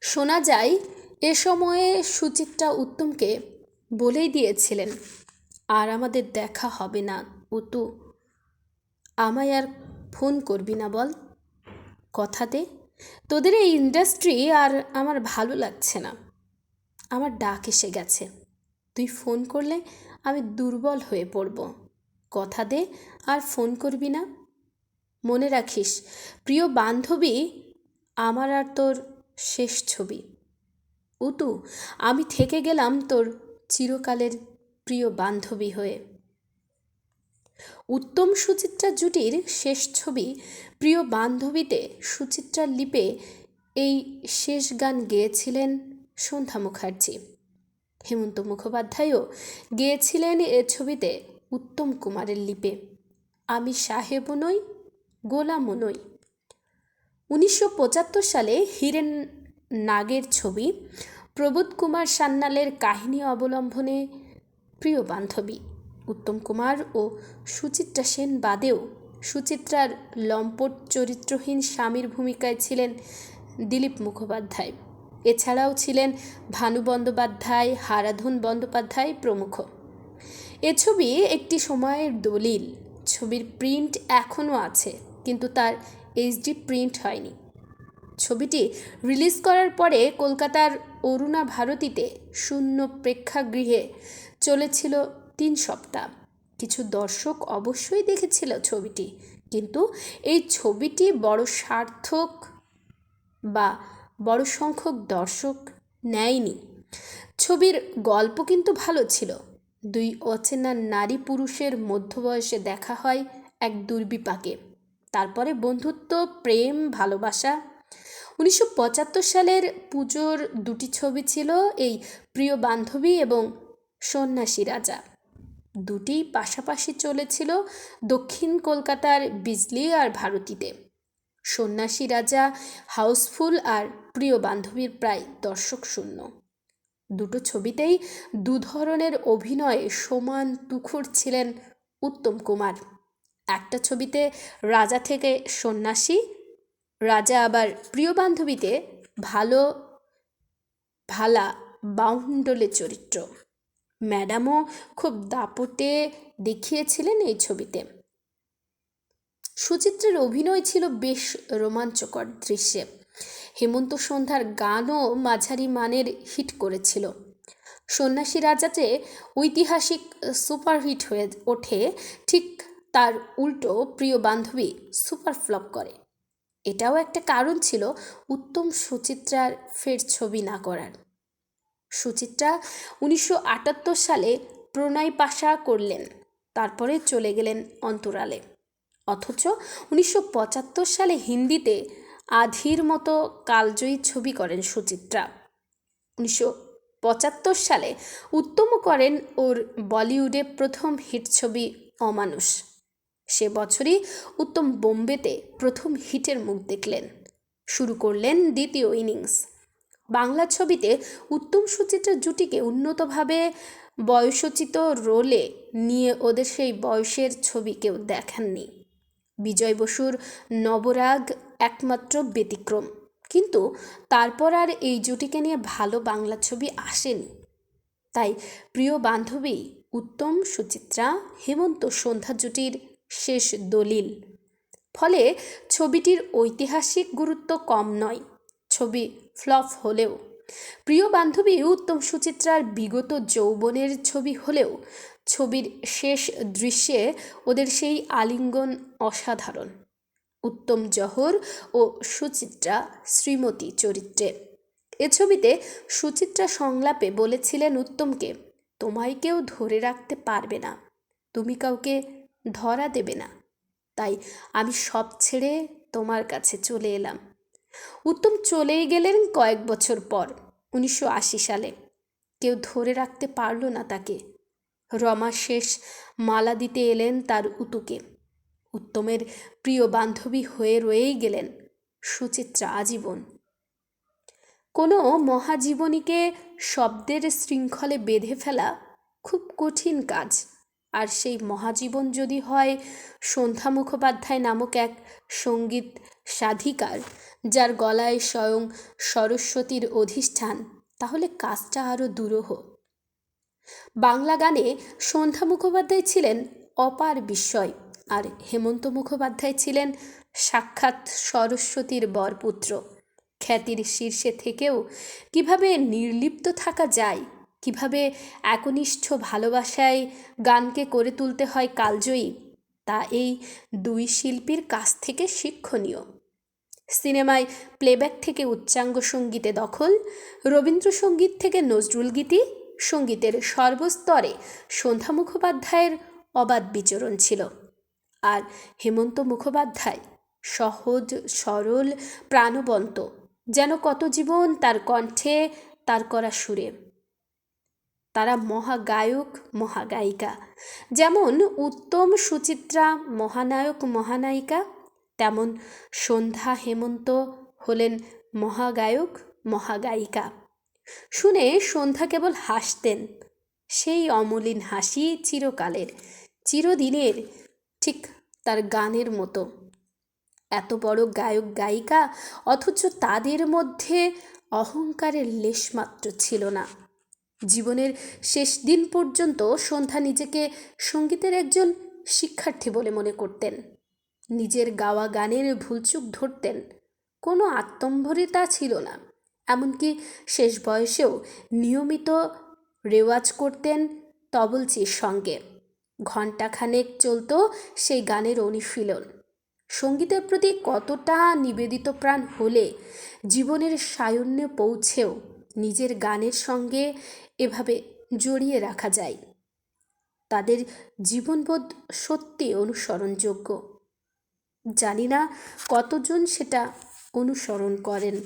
শোনা যায়, এ সময়ে সুচিত্রা উত্তমকে বলেই দিয়েছিলেন, আর আমাদের দেখা হবে না, উতু। আমায় আর ফোন করবি না বল কথা দে তোদের এই ইন্ডাস্ট্রি আর আমার ভালো লাগছে না। আমার ডাক এসে গেছে। তুই ফোন করলে আমি দুর্বল হয়ে পড়ব। কথা দে আর ফোন করবি না। মনে রাখিস, প্রিয় বান্ধবী, আমার আর তোর শেষ ছবি। উতু, আমি থেকে গেলাম তোর চিরকালের প্রিয় বান্ধবী হয়ে। উত্তম সুচিত্রা জুটির শেষ ছবি, প্রিয় বান্ধবীতে সুচিত্রার লিপে এই শেষ গান গেয়েছিলেন সন্ধ্যা মুখার্জি। হেমন্ত মুখোপাধ্যায়ও গেয়েছিলেন এ ছবিতে উত্তম কুমারের লিপে। আমি সাহেবও নই, গোলামও নই। উনিশশো পঁচাত্তর সালে হীরেন নাগের ছবি প্রবোধ কুমার সান্যালের কাহিনী অবলম্বনে প্রিয় বান্ধবী উত্তম কুমার ও সুচিত্রা সেন বাদেও সুচিত্রার লম্পট চরিত্রহীন স্বামীর ভূমিকায় ছিলেন দিলীপ মুখোপাধ্যায়। এছাড়াও ছিলেন ভানু বন্দ্যোপাধ্যায়, হারাধন বন্দ্যোপাধ্যায় প্রমুখ। এ ছবি একটি সময়ের দলিল। ছবির প্রিন্ট এখনও আছে, কিন্তু তার এইচডি প্রিন্ট হয়নি। ছবিটি রিলিজ করার পরে কলকাতার অরুণা ভারতীতে শূন্য প্রেক্ষাগৃহে চলেছিল তিন সপ্তাহ। কিছু দর্শক অবশ্যই দেখেছিল ছবিটি, কিন্তু এই ছবিটি বড় সার্থক বা বড় সংখ্যক দর্শক নেয়নি। ছবির গল্প কিন্তু ভালো ছিল। দুই অচেনা নারী পুরুষের মধ্যবয়সে দেখা হয় এক দুর্বিপাকে। তারপরে বন্ধুত্ব, প্রেম, ভালোবাসা। উনিশশো পঁচাত্তর সালের পুজোর দুটি ছবি ছিল এই প্রিয় বান্ধবী এবং সন্ন্যাসী রাজা। দুটি পাশাপাশি চলেছিল দক্ষিণ কলকাতার বিজলি আর ভারতীতে। সন্ন্যাসী রাজা হাউসফুল আর প্রিয় বান্ধবীর প্রায় দর্শক শূন্য। দুটো ছবিতেই দু ধরনের অভিনয়ে সমান তুখর ছিলেন উত্তম কুমার। একটা ছবিতে রাজা থেকে সন্ন্যাসী, রাজা আবার প্রিয় বান্ধবীতে ভালো, ভালা বাউন্ডলে চরিত্র। ম্যাডামও খুব দাপটে দেখিয়েছিলেন এই ছবিতে। সুচিত্রের অভিনয় ছিল বেশ রোমাঞ্চকর দৃশ্যে। হেমন্ত সন্ধ্যার গানও মাঝারি মানের হিট করেছিল। সন্ন্যাসী রাজাতে ঐতিহাসিক সুপারহিট হয়ে ওঠে ঠিক তার উল্টো প্রিয় বান্ধবী সুপার ফ্লপ করে। এটাও একটা কারণ ছিল উত্তম সুচিত্রার ফের ছবি না করার। সুচিত্রা উনিশশো আটাত্তর সালে প্রণয় পাশা করলেন, তারপরে চলে গেলেন অন্তরালে। অথচ উনিশশো পঁচাত্তর সালে হিন্দিতে আধির মতো কালজয়ী ছবি করেন সুচিত্রা। উনিশশো পঁচাত্তর সালে উত্তম করেন ওর বলিউডে প্রথম হিট ছবি অমানুষ। সে বছরই উত্তম বোম্বেতে প্রথম হিটের মুখ দেখলেন। শুরু করলেন দ্বিতীয় ইনিংস। বাংলা ছবিতে উত্তম সুচিত্রা জুটিকে উন্নতভাবে বয়সোচিত রোলে নিয়ে ওদের সেই বয়সের ছবি কেউ দেখাননি। বিজয় বসুর নবরাগ একমাত্র ব্যতিক্রম। কিন্তু তারপর আর এই জুটিকে নিয়ে ভালো বাংলা ছবি আসেনি। তাই প্রিয় বান্ধবী উত্তম সুচিত্রা, হেমন্ত সন্ধ্যা জুটির শেষ দলিল। ফলে ছবিটির ঐতিহাসিক গুরুত্ব কম নয়, ছবি ফ্লপ হলেও। প্রিয় বান্ধবী উত্তম সুচিত্রার বিগত যৌবনের ছবি হলেও ছবির শেষ দৃশ্যে ওদের সেই আলিঙ্গন অসাধারণ। উত্তম জহর ও সুচিত্রা শ্রীমতী চরিত্রে। এ ছবিতে সুচিত্রা সংলাপে বলেছিলেন উত্তমকে, তোমায় কেউ ধরে রাখতে পারবে না। তুমি কাউকে ধরা দেবে না। তাই আমি সব ছেড়ে তোমার কাছে চলে এলাম। উত্তম চলেই গেলেন কয়েক বছর পর, উনিশশো আশি সালে। কেউ ধরে রাখতে পারল না তাকে। রমা শেষ মালা দিতে এলেন তার উতুকে। উত্তমের প্রিয় বান্ধবী হয়ে রয়েই গেলেন সুচিত্রা আজীবন। কোনো মহাজীবনীকে শব্দের শৃঙ্খলে বেঁধে ফেলা খুব কঠিন কাজ। আর সেই মহাজীবন যদি হয় সন্ধ্যা মুখোপাধ্যায় নামক এক সংগীত সাধিকার, যার গলায় স্বয়ং সরস্বতীর অধিষ্ঠান, তাহলে কাজটা আরও দুরূহ। বাংলা গানে সন্ধ্যা মুখোপাধ্যায় ছিলেন অপার বিস্ময়, আর হেমন্ত মুখোপাধ্যায় ছিলেন সাক্ষাৎ সরস্বতীর বরপুত্র। খ্যাতির শীর্ষে থেকেও কীভাবে নির্লিপ্ত থাকা যায় কীভাবে একনিষ্ঠ ভালোবাসায় গানকে করে তুলতে হয় কালজয়ী? তা এই দুই শিল্পীর কাছ থেকে শিক্ষণীয়। সিনেমায় প্লেব্যাক থেকে উচ্চাঙ্গ সঙ্গীতে দখল, রবীন্দ্রসঙ্গীত থেকে নজরুল গীতি, সঙ্গীতের সর্বস্তরে সন্ধ্যা মুখোপাধ্যায়ের অবাধ বিচরণ ছিল। আর হেমন্ত মুখোপাধ্যায়, সহজ, সরল, প্রাণবন্ত, যেন কত জীবন তার কণ্ঠে, তার করা সুরে। তারা মহাগায়ক, মহাগায়িকা। যেমন উত্তম সুচিত্রা, মহানায়ক, মহানায়িকা, তেমন সন্ধ্যা হেমন্ত হলেন মহাগায়ক, মহাগায়িকা। শুনে সন্ধ্যা কেবল হাসতেন, সেই অমলিন হাসি চিরকালের, চিরদিনের, ঠিক তার গানের মতো। এত বড় গায়ক, গায়িকা, অথচ তাদের মধ্যে অহংকারের লেশমাত্র ছিল না। জীবনের শেষ দিন পর্যন্ত সন্ধ্যা নিজেকে সঙ্গীতের একজন শিক্ষার্থী বলে মনে করতেন। নিজের গাওয়া গানের ভুলচুক ধরতেন। কোনো আত্মম্ভরিতা ছিল না। এমনকি শেষ বয়সেও নিয়মিত রেওয়াজ করতেন তবলচির সঙ্গে। ঘণ্টাখানেক চলত সেই গানের অনুশীলন। সঙ্গীতের প্রতি কতটা নিবেদিত প্রাণ হলে জীবনের সায়ন্যে পৌঁছেও নিজের গানের সঙ্গে এভাবে জড়িয়ে রাখা যায়। তাদের জীবনবোধ সত্যি অনুসরণযোগ্য। জানি না কতজন সেটা অনুসরণ করেন।